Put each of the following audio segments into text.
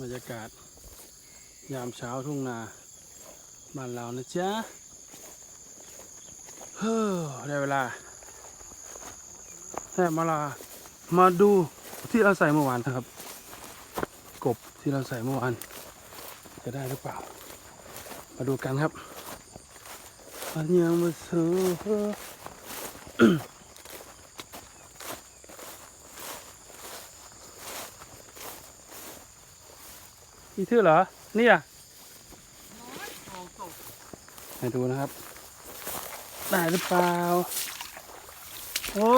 บรรยากาศ ยามเช้าทุ่งนาบ้านเรานะจ๊ะเฮ้อได้เวลาได้มาลามาดูที่เราใส่เมื่อวานนะครับ กบที่เราใส่เมื่อวาน จะได้หรือเปล่า มาดูกันครับอันยังมาสู้ อีทื่อเหรอ นี่อะให้ดูนะครับ ได้หรือเปล่า โอ้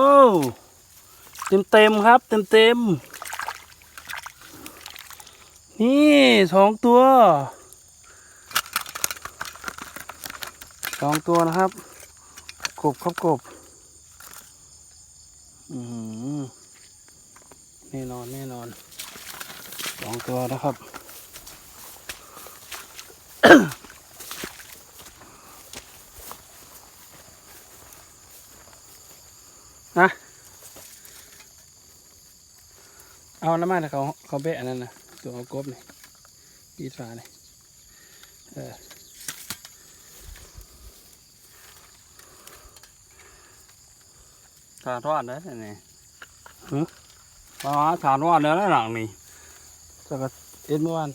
เต็มเต็มครับ เต็มเต็มนี่สองตัวสองตัวนะครับ กบครับกบอือหือแน่นอนแน่นอนสองตัวนะครับ นะเอาน้ำมันเขาเขาเบะอันนั้นนะตัวเอากบนี่ปีฝานี่เออทานรอดได้นี่อ๋อทานรอดแล้วหลังนี่จากก็เอ็ดเมื่อวาน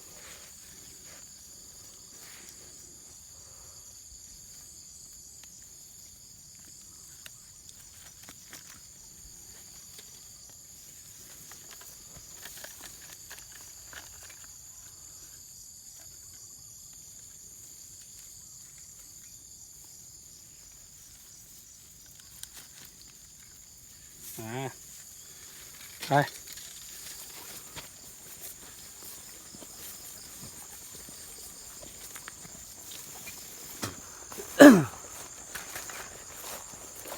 ไป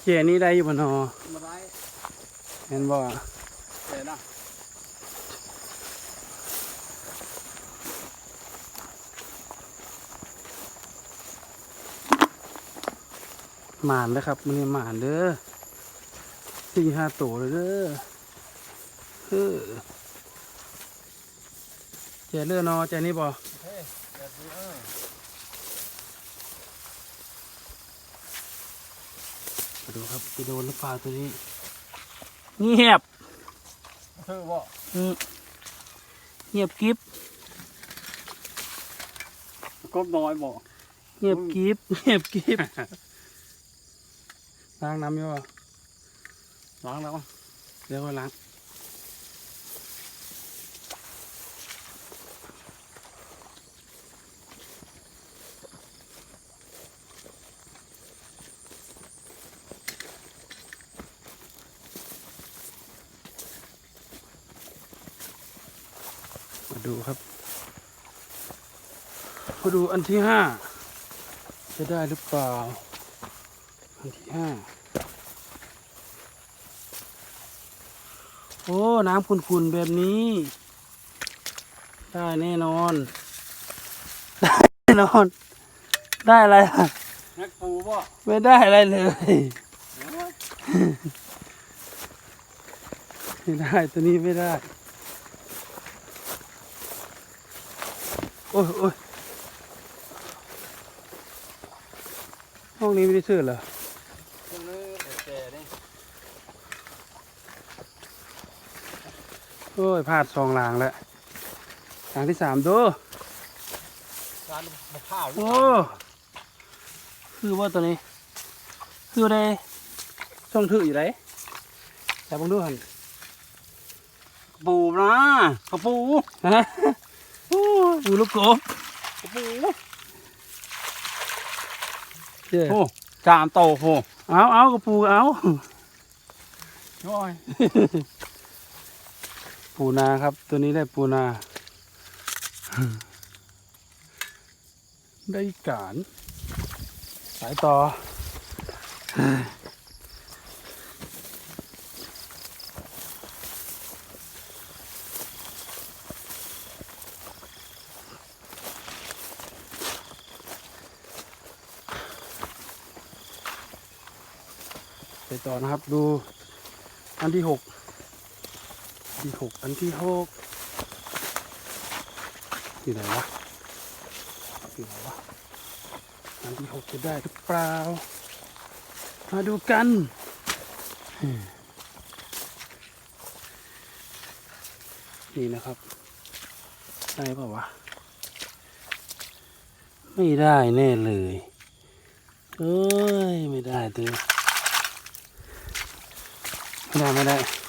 เจนี่ได้อยู่บนหอมาได้เห็นบ่เดี๋ยวนะหมานเด้อครับมันนี่หมานเด้อ สี่ห้าตัวเลยเด้อเออเจเลือนอเจนี่บ่เฮ้ยเดี๋ยวดูเออมาดูครับจะโดนหรือเปล่าตัวนี้ เงียบเธอบ่อืมเงียบกิฟกบน้อยบ่เงียบกิฟเงียบกิฟล้างน้ำอยู่บ่ ล้างแล้วเดี๋ยวก็ล้างมาดูครับมาดูอันที่ห้าจะได้หรือเปล่า อันที่ห้า โอ้ น้ำขุ่นๆแบบนี้ ได้แน่นอน ได้แน่นอน ได้อะไรล่ะนักปูบ่ไม่ได้อะไรเลยไม่ได้ตัวนี้ไม่ได้ โอ้ยโอ้ยห้องนี้ไม่ได้ซื้อเหรอ เพิ่งเลยเดี๋ยวนี่ โอ้ยพลาดสองหลางแล้วหลางที่สามดูร้านมะพร้าวโอ้คือว่าตัวนี้ คือได้ช่องถืออยู่ไหนแต่บังดูหันปูนะกระปูฮะโอ้ปูลูกกบกระปูเจ้โอ้จามโตโหเอาเอากระปูเอาน้อย ปูนาครับ ตัวนี้ได้ปูนา ได้การ สายต่อ ไปต่อนะครับดูอันที่หก ที่หกอันที่หกอยู่ไหนวะอยู่ไหนวะอันที่หกจะได้หรือเปล่า มาดูกันนี่นะครับ ได้เปล่าวะ ไม่ได้แน่เลยเอ้ย ไม่ได้ตัวไม่ได้ ไม่ได้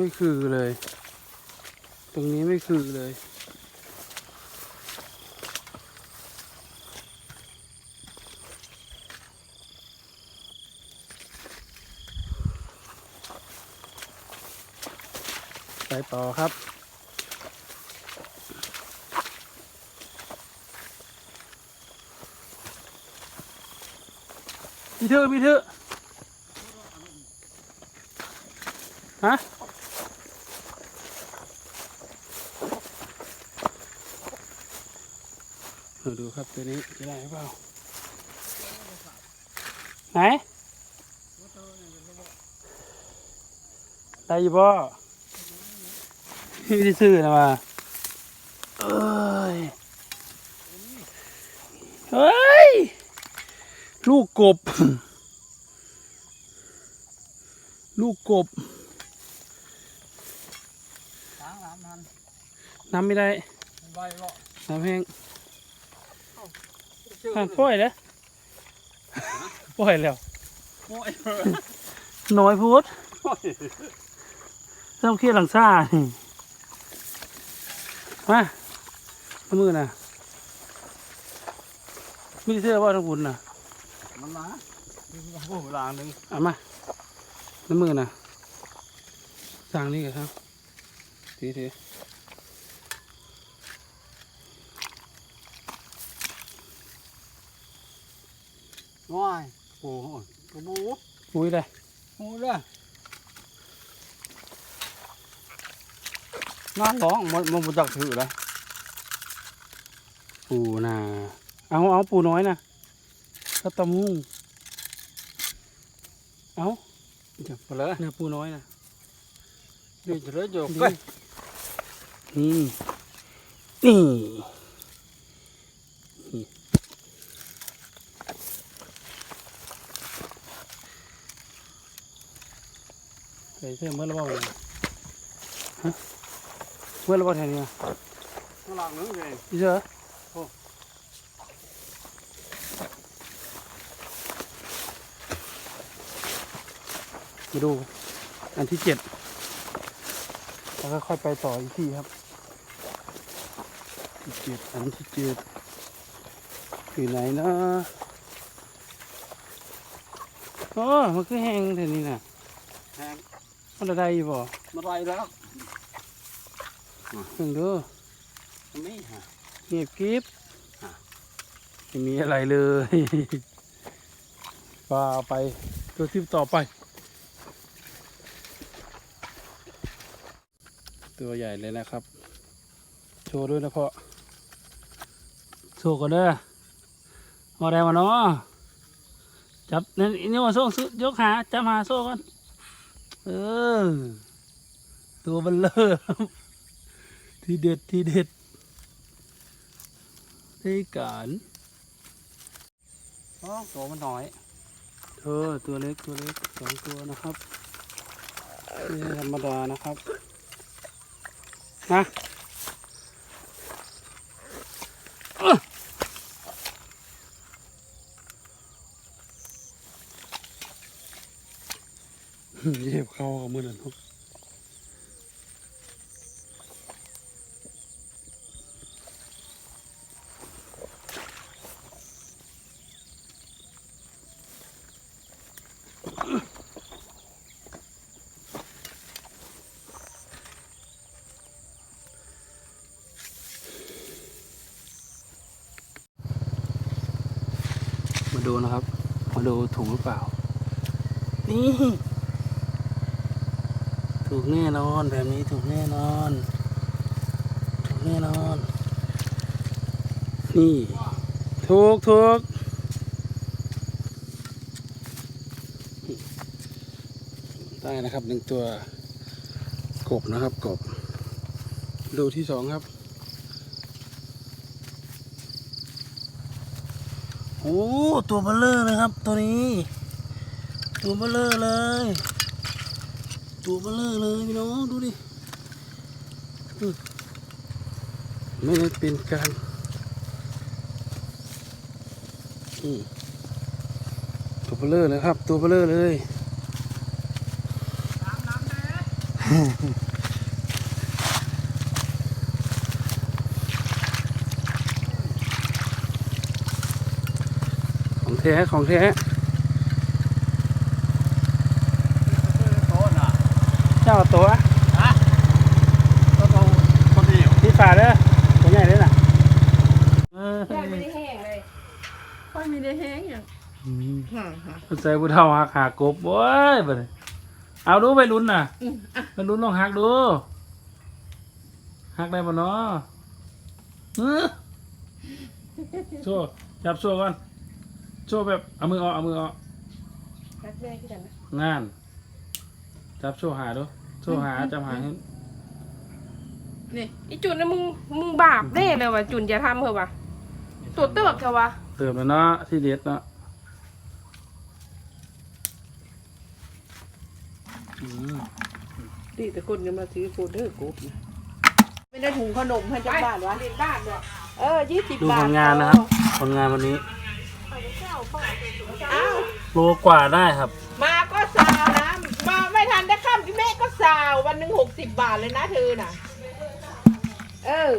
ไม่คือเลย ตรงนี้ไม่คือเลย ไปต่อครับมีเถอมีเถอฮะ เรา ดูครับตัวนี้จะได้หรือเปล่าไหนได้ยี่บ่ไม่ได้ซื้อนะมาเอ้ยเฮ้ย ลูกกบ ลูกกบล้างน้ำน้ำไม่ได้น้ำแห้ง ออะปล่อยเลยปล่อยแล้ว โอ้ยน้อยพูดโอ้ยต้องเครียดหลังซ่านี่มาน้ำมือน่ะไม่ได้เสื้อว่าทั้งบุญน่ะมันมาโอ้โหล้างหนึ่งเอามาน้ำมือน่ะสั่งนี่กันครับทีที ว้ายโอ้โหกระบูอุ้ยเลยโอ้ยเลยน้าร้องมันมันบ่จักถือเลยปูน่ะเอาเอาปูน้อยน่ะก็ตะมุงเอาจับไปเลยเนี่ยปูน้อยน่ะเดี๋ยวจะเลยโยกนี่ไปนี่นี่นี่ ใส่เสื้อเมื่อไรบ้างเนี่ยฮะเมื่อไรบ้างแทนเนี่ยล้างหนึ่งเลยพี่เสือโอ้มาดูอันที่เจ็ดแล้วก็ค่อยไปต่ออีกที่ครับที่เจ็ดอันที่เจ็ดอยู่ไหนนะโอ้มันคือแห้งเท่านี้น่ะแทง มันจะได้อยู่บ่มาไรแล้วเพิ่งดูอันนี้ฮะเงียบกริบอะไม่มีอะไรเลยว่าไปตัวที่ต่อไป ตัวใหญ่เลยนะครับ โชว์ด้วยนะพ่อโชว์กันเด้อมาได้มาเนาะจับนี่นี่มาโซ่ซุยกขาจับหาโซ่ก่อน เออ ตัวเบันเลอร์ทีเด็ดทีเด็ดได้การอ๋อตัวมันน้อย เธอตัวเล็กตัวเล็กสองตัวนะครับนี่ธรรมดานะครับ นะอ๊ะเหยียบเข้ากับมือนั่น ครับมาดูนะครับ มาดูถูกหรือเปล่า นี่ ถูกแน่นอนแบบนี้ถูกแน่นอน ถูกแน่นอน นี่ ถูกถูกได้นะครับหนึ่งตัวกบนะครับกบ ดูที่สองครับ โอ้ ตัวเบลเลอร์เลยครับ ตัวนี้ ตัวเบลเลอร์เลย ตัวเบลเลอเลยพี่น้องดูดิไม่ได้เป็นการตัวเบลเลอร์เลยครับ ตัวเบลเลอร์เลยของแท้ของแท้ โต๊ะน่ะ เจ้าตัวโต๊ะคนเดียวที่ฝาเด้อตัวใหญ่เลยน่ะเออได้ไม่ได้แห้งเลยค่อยไม่ได้แห้งอย่างอืมห่าห่าใส่ผู้เฒ่าหักหากบโว้ยบ่ได้เอาดูไปลุ้นน่ะไปลุ้นลองหักดูหักได้บ่เนาะเออโซ่จับโซ่ก่อนโซ่แบบเอามือออกเอามือออกรักแม่ที่กันนะงานจับโซ่หาดู โซ่หาจับหาให้นี่ไอจุนนะมึงมึงบาปเด้เลยว่ะจุนอย่าทำเหอะว่ะตัวเตือกกันวะเติมแล้วเนาะที่เด็ดเนาะอืมนี่แต่คนจะมาซื้อโฟเดอร์กบนะไม่ได้ถุงขนมให้จังบ้านวะเรียนบ้านด้วยเออยี่สิบดูบาผทลงานนะครับผลงานวันนี้ อ้าวโลกว่าได้ครับ มาก็สาวนะมาไม่ทันได้ข้ามพี่แม่ ก็สาววันหนึ่งหกสิบบาทเลยนะเธอน่ะ เออ